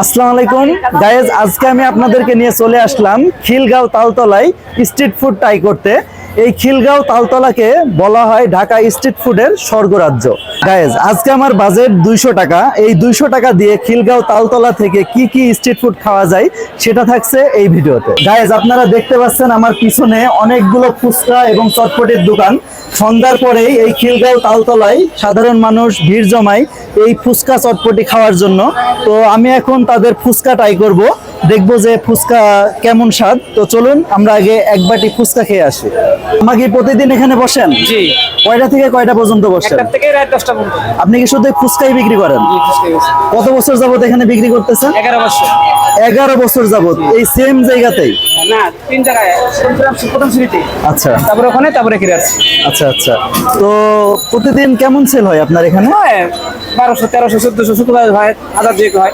আসসালামু আলাইকুম। গায়েজ আজকে আমি আপনাদেরকে নিয়ে চলে আসলাম খিলগাঁও তালতলায় স্ট্রিট ফুড ট্রাই করতে। এই খিলগাঁও তালতলাকে বলা হয় ঢাকা স্ট্রিট ফুডের স্বর্গরাজ্য। গায়েজ আজকে আমার বাজেট দুইশো টাকা। এই দুইশো টাকা দিয়ে খিলগাঁও তালতলা থেকে কি কি স্ট্রিট ফুড খাওয়া যায় সেটা থাকছে এই ভিডিওতে। গায়েজ আপনারা দেখতে পাচ্ছেন আমার পিছনে অনেকগুলো ফুচকা এবং চটপটির দোকান। সন্ধ্যার পরেই এই খিলগাঁও তালতলায় সাধারণ মানুষ ভিড় জমায় এই ফুচকা চটপটি খাওয়ার জন্য। তো আমি এখন তাদের ফুচকা ট্রাই করব। দেখব যে ফুচকা কেমন স্বাদ। তো চলুন, আমরা আগে এক বাটি ফুচকা খেয়ে আসি। আমাকে প্রতিদিন এখানে বসেন? জি। কয়টা থেকে কয়টা পর্যন্ত বসেন? একটার থেকে রাত দশটা পর্যন্ত। আপনি কি শুধু ফুচকাই বিক্রি করেন? কত বছর যাবত এখানে বিক্রি করতেছেন? এগারো বছর। এগারো বছর যাবত এই সেম জায়গাতেই? না তিন জায়গায় প্রথম সিঁড়িতে। আচ্ছা। তারপরে ওখানে তারপরে ফিরে আসছি। আচ্ছা আচ্ছা। তো প্রতিদিন কেমন সেল হয় আপনার এখানে? হয় বারোশো তেরোশো চোদ্দশো শুধু হয় হাজার দুয়েক হয়।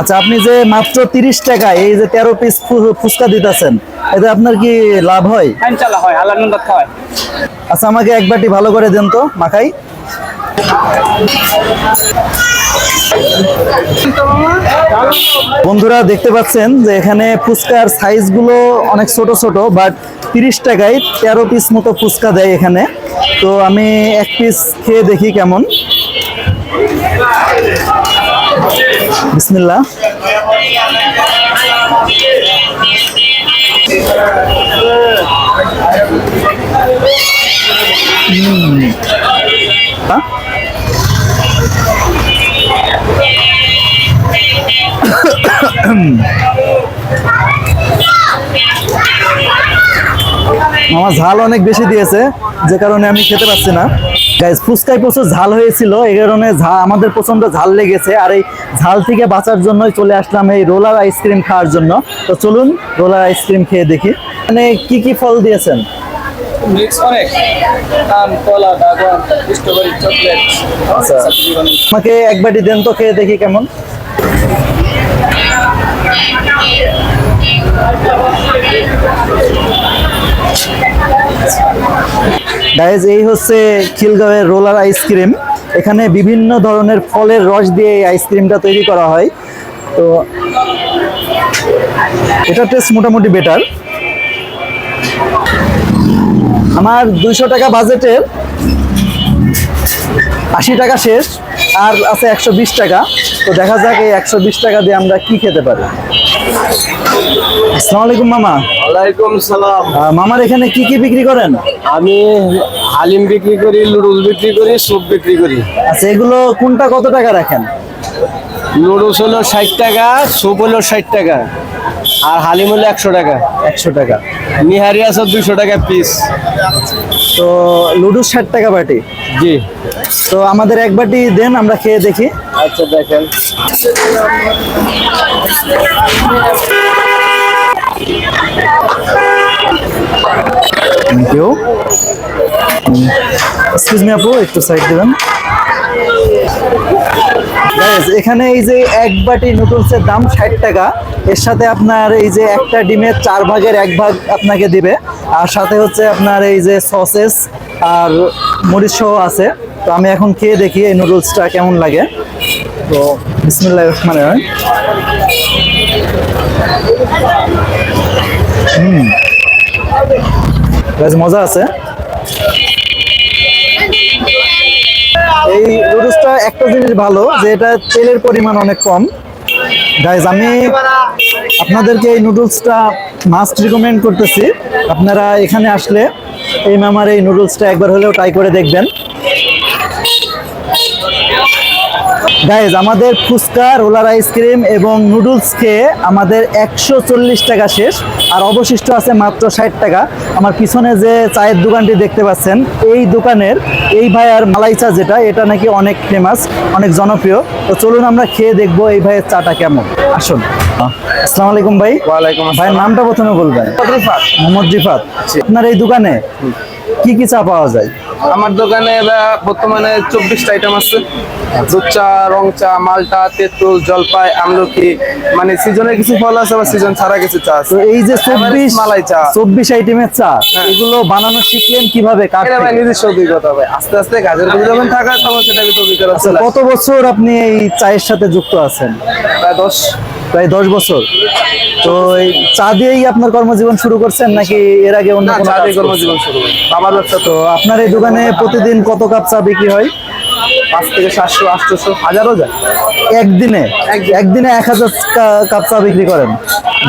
আচ্ছা আপনি যে মাত্র তিরিশ টাকায় এই যে তেরো পিস ফুচকা দিতেছেন এতে আপনার কি লাভ হয়? চালা হয় আল্লাহ নন্দাত খাওয়ায় আচ্ছা আমাকে এক বাটি ভালো করে দেন তো মাখাই। বন্ধুরা দেখতে পাচ্ছেন যে এখানে ফুচকার সাইজগুলো অনেক ছোট ছোট বাট তিরিশ টাকায় তেরো পিস মতো ফুচকা দেয় এখানে। তো আমি এক পিস খেয়ে দেখি কেমন। বিসমিল্লাহ হ্যাঁ? আমার ঝাল অনেক বেশি দিয়েছে যে কারণে আমি খেতে পারছি না গাইজ ফুচকায় প্রচুর ঝাল হয়েছিল এই কারণে আমাদের প্রচণ্ড ঝাল লেগেছে। আর এই ঝাল থেকে বাঁচার জন্যই চলে আসলাম এই রোলার আইসক্রিম খাওয়ার জন্য। তো চলুন রোলার আইসক্রিম খেয়ে দেখি। মানে কি কি ফল দিয়েছেন? আচ্ছা। আমাকে এক বাটি দেন তো খেয়ে দেখি কেমন। গাইজ এই হচ্ছে খিলগাঁওয়ের রোলার আইসক্রিম এখানে বিভিন্ন ধরনের ফলের রস দিয়ে এই আইসক্রিমটা তৈরি করা হয়। তো এটা টেস্ট মোটামুটি বেটার আমার দুইশো টাকা বাজেটের আশি টাকা শেষ। আর আছে একশো বিশ টাকা। তো দেখা যাক এই একশো বিশ টাকা দিয়ে আমরা কি খেতে পারি। আসসালামু আলাইকুম মামা। ওয়ালাইকুম সালাম। মামার এখানে কি কি বিক্রি করেন? আমি হালিম বিক্রি করি নুডলস বিক্রি করি স্যুপ বিক্রি করি। আচ্ছা এগুলো কোনটা কত টাকা রাখেন? নুডলস হলো ষাট টাকা স্যুপ হলো ষাট টাকা। আর হালিম হলো একশো টাকা। একশো টাকা। নিহারি আছে দুশো টাকা পিস তো লুডুস ষাট টাকা বাটি। জি। তো আমাদের এক বাটি দেন আমরা খেয়ে দেখি। আচ্ছা দেখেন। থ্যাংক ইউ এক্সকিউজ মি আপু একটু সাইড দেবেন। এখানে এই যে এক বাটি নুডলসের দাম ষাট টাকা। এর সাথে আপনার এই যে একটা ডিমের চার ভাগের এক ভাগ আপনাকে দিবে। আর সাথে হচ্ছে আপনার এই যে সসেস আর মরিচ সহ আছে। তো আমি এখন খেয়ে দেখি এই নুডলসটা কেমন লাগে। তো বিসমিল্লাহ রহমান রহিম। হুম। মজা আছে। এই নুডলসটা একটা জিনিস ভালো, যে এটা তেলের পরিমাণ অনেক কম। গাইজ আমি আপনাদেরকে এই নুডলসটা মাস্ট রিকমেন্ড করতেছি। আপনারা এখানে আসলে এই মামার এই নুডলসটা একবার হলেও ট্রাই করে দেখবেন। গাইজ আমাদের ফুচকা রোলার আইসক্রিম এবং নুডলস খেয়ে আমাদের একশো চল্লিশ টাকা শেষ। আর অবশিষ্ট আছে মাত্র ষাট টাকা। আমার পিছনে যে চায়ের দোকানটি দেখতে পাচ্ছেন এই দোকানের এই ভাইয়ার মালাই চা যেটা এটা নাকি অনেক ফেমাস অনেক জনপ্রিয়। তো চলুন আমরা খেয়ে দেখব এই ভাইয়ের চাটা কেমন। আসুন। আসসালামু আলাইকুম ভাই। ওয়ালাইকুম ভাইয়ের নামটা প্রথমে বলবেন। মোহাম্মদ রিফাত। আপনার এই দোকানে কি কি চা পাওয়া যায়? আমার দোকানে বর্তমানে চব্বিশটা আইটেম আছে। দুধ চা রং চা মালটা তেঁতুল জলপাই আমলকি মানে সিজনের কিছু ফল আছে বা সিজন ছাড়া কিছু চা আছে। এই যে চব্বিশ মালাই চা। চব্বিশ আইটেমের চা এগুলো বানানো শিখলেন কীভাবে? নিজস্ব অভিজ্ঞতা ভাই। আস্তে আস্তে কাজের প্রতি যখন থাকা তখন সেটা কিন্তু অভিজ্ঞতা আচ্ছা। কত বছর আপনি এই চায়ের সাথে যুক্ত আছেন? প্রায় দশ। প্রায় দশ বছর। তো এই চা দিয়েই আপনার কর্মজীবন শুরু করছেন নাকি এর আগে অন্য কোনো কাজ কর্মজীবন শুরু বাবার ব্যবসা তো। আপনার এই দোকানে প্রতিদিন কত কাপ চা বিক্রি হয়? পাঁচ থেকে সাতশো আটশোশো হাজারও যায়। একদিনে? একদিনে। এক হাজার কাপ চা বিক্রি করেন?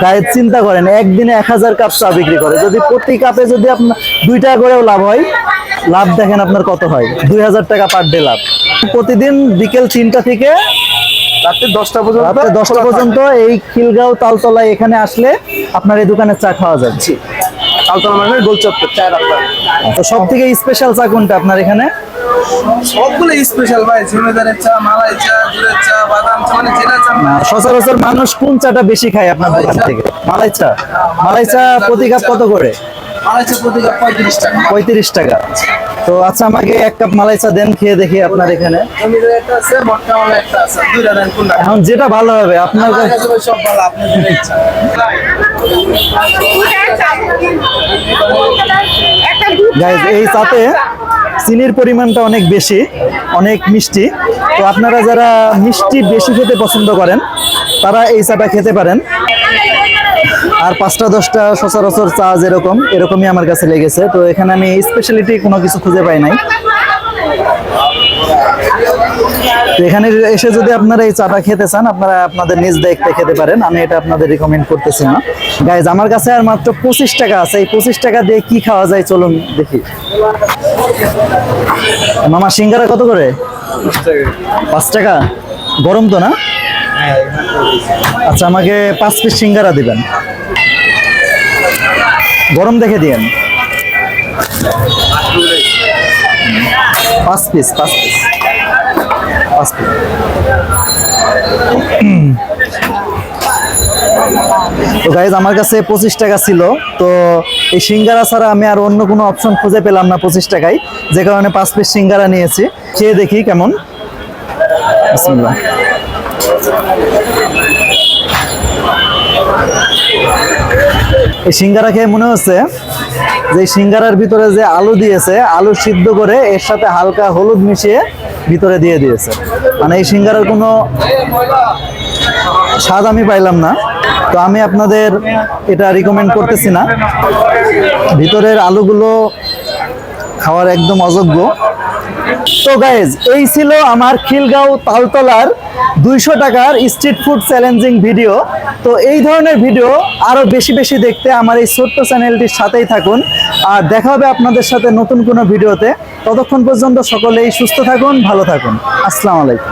গায়ের চিন্তা করেন একদিনে এক হাজার কাপ চা বিক্রি করে। যদি প্রতি কাপে যদি আপনার দুই টাকা করেও লাভ হয় লাভ দেখেন আপনার কত হয়? দুই হাজার টাকা পার ডে লাভ। প্রতিদিন বিকেল তিনটা থেকে রাত্রি দশটা পর্যন্ত রাত্রে দশটা পর্যন্ত এই খিলগাঁও তালতলায় এখানে আসলে আপনার এই দোকানে চা খাওয়া যায় তালতলা মানে গোলচত্বর তো সব থেকে স্পেশাল চা কোনটা আপনার এখানে? সবগুলো স্পেশাল ভাই জিমেদারের চা মালাই চা গুড়ের চা বাদাম চা মানে যেটা চা সচরাচর মানুষ কোন চাটা বেশি খায় আপনার দোকান থেকে? মালাই চা। মালাই চা প্রতি কাপ কত করে? মালাই চা প্রতি কাপ পঁয়ত্রিশ টাকা। পঁয়ত্রিশ টাকা। তো আচ্ছা আমাকে এক কাপ মালাই চা দেন খেয়ে দেখি আপনার এখানে। এখন যেটা ভালো হবে আপনার এই চাতে চিনির পরিমাণটা অনেক বেশি অনেক মিষ্টি। তো আপনারা যারা মিষ্টি বেশি খেতে পছন্দ করেন তারা এই চাটা খেতে পারেন। আর পাঁচটা, দশটা সচরাচর চা যেরকম, এরকমই আমার কাছে লেগেছে। তো এখানে আমি স্পেশালিটি কোনো কিছু খুঁজে পাই নাই। এখানে এসে যদি আপনারা এই চাটা খেতে চান, আপনারা আপনাদের নিজ দায়িত্বে খেতে পারেন। আমি এটা আপনাদের রিকমেন্ড করতেছি না। গাইজ আমার কাছে আর মাত্র পঁচিশ টাকা আছে। এই পঁচিশ টাকা দিয়ে কি খাওয়া যায় চলুন দেখি। মামা, সিঙ্গারা কত করে? পাঁচ টাকা? গরম তো না? আচ্ছা আমাকে পাঁচ পিস সিঙ্গারা দিবেন। গরম দেখে দিয়েন। পাঁচ পিস পাঁচ পিস পাঁচ পিস তো গাইজ আমার কাছে পঁচিশ টাকা ছিল। তো এই সিঙ্গারা ছাড়া আমি আর অন্য কোনো অপশন খুঁজে পেলাম না পঁচিশ টাকায়। যে কারণে পাঁচ পিস সিঙ্গারা নিয়েছি। খেয়ে দেখি কেমন। বিসমিল্লাহ। এই সিঙ্গারা খেয়ে মনে হচ্ছে যে সিঙ্গারার ভিতরে যে আলু দিয়েছে, আলু সিদ্ধ করে এর সাথে হালকা হলুদ মিশিয়ে ভিতরে দিয়ে দিয়েছে। মানে এই সিঙ্গারার কোনো স্বাদ আমি পাইলাম না। তো আমি আপনাদের এটা রিকমেন্ড করতেছি না। ভিতরের আলুগুলো খাওয়ার একদম অযোগ্য। তো গাইজ এই ছিল আমার খিলগাঁও তালতলার দুইশো টাকার স্ট্রিট ফুড চ্যালেঞ্জিং ভিডিও তো এই ধরনের ভিডিও আরও বেশি বেশি দেখতে আমার এই ছোট্ট চ্যানেলটির সাথেই থাকুন। আর দেখা হবে আপনাদের সাথে নতুন কোনো ভিডিওতে ততক্ষণ পর্যন্ত সকলেই সুস্থ থাকুন, ভালো থাকুন। আসসালামু আলাইকুম।